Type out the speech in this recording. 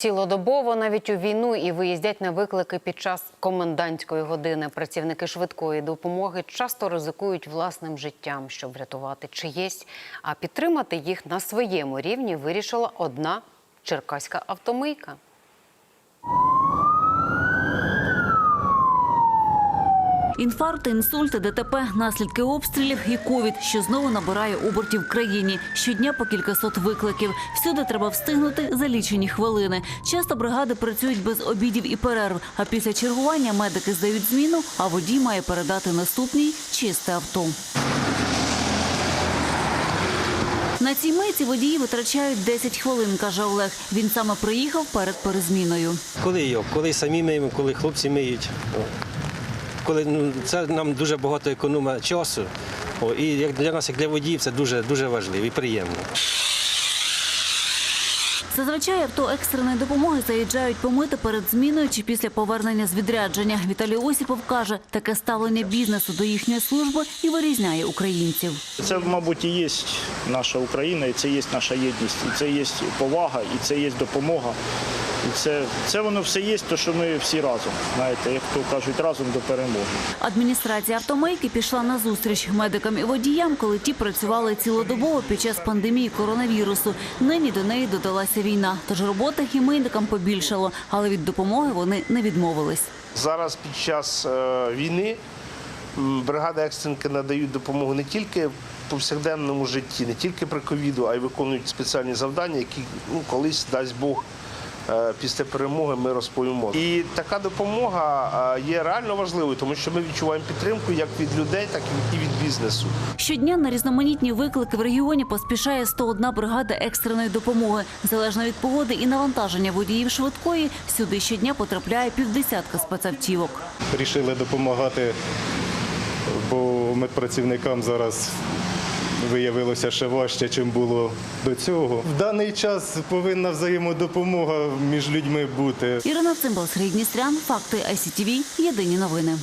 Цілодобово навіть у війну і виїздять на виклики під час комендантської години. Працівники швидкої допомоги часто ризикують власним життям, щоб врятувати чиєсь. А підтримати їх на своєму рівні вирішила одна черкаська автомийка. Інфаркти, інсульти, ДТП, наслідки обстрілів і ковід, що знову набирає обертів в країні. Щодня по кількасот викликів. Всюди треба встигнути за лічені хвилини. Часто бригади працюють без обідів і перерв. А після чергування медики здають зміну, а водій має передати наступній чисте авто. На цій миті водії витрачають 10 хвилин, каже Олег. Він саме приїхав перед перезміною. Коли його, коли самі миємо, коли хлопці миють. Коли ну, це нам дуже багато економить часу. О, і як для нас, як для водіїв, це дуже дуже важливо і приємно. Зазвичай авто екстреної допомоги заїжджають помити перед зміною чи після повернення з відрядження. Віталій Осіпов каже, таке ставлення бізнесу до їхньої служби і вирізняє українців. Це, мабуть, і є наша Україна, і це є наша єдність, і це є повага, і це є допомога. І це, це воно все є, то що ми всі разом. Знаєте, як то кажуть, разом до перемоги. Адміністрація автомийки пішла на зустріч медикам і водіям, коли ті працювали цілодобово під час пандемії коронавірусу. Нині до неї додалася війна. Тож роботи хімейникам побільшало, але від допомоги вони не відмовились. Зараз під час е, війни бригада екстренки надають допомогу не тільки в повсякденному житті, не тільки при ковіду, а й виконують спеціальні завдання, які ну, колись дасть Бог. Е, Після перемоги ми розповімо. І така допомога е, є реально важливою, тому що ми відчуваємо підтримку як від людей, так і від бізнесу. Щодня на різноманітні виклики в регіоні поспішає 101 бригада екстреної допомоги. Залежно від погоди і навантаження водіїв швидкої, сюди щодня потрапляє півдесятка спецавтівок. Рішили допомагати, бо медпрацівникам зараз виявилося ще важче, чим було до цього. В даний час повинна взаємодопомога між людьми бути. Ірина Цимбал, Сергій Дністрян, Факти ICTV, Єдині новини.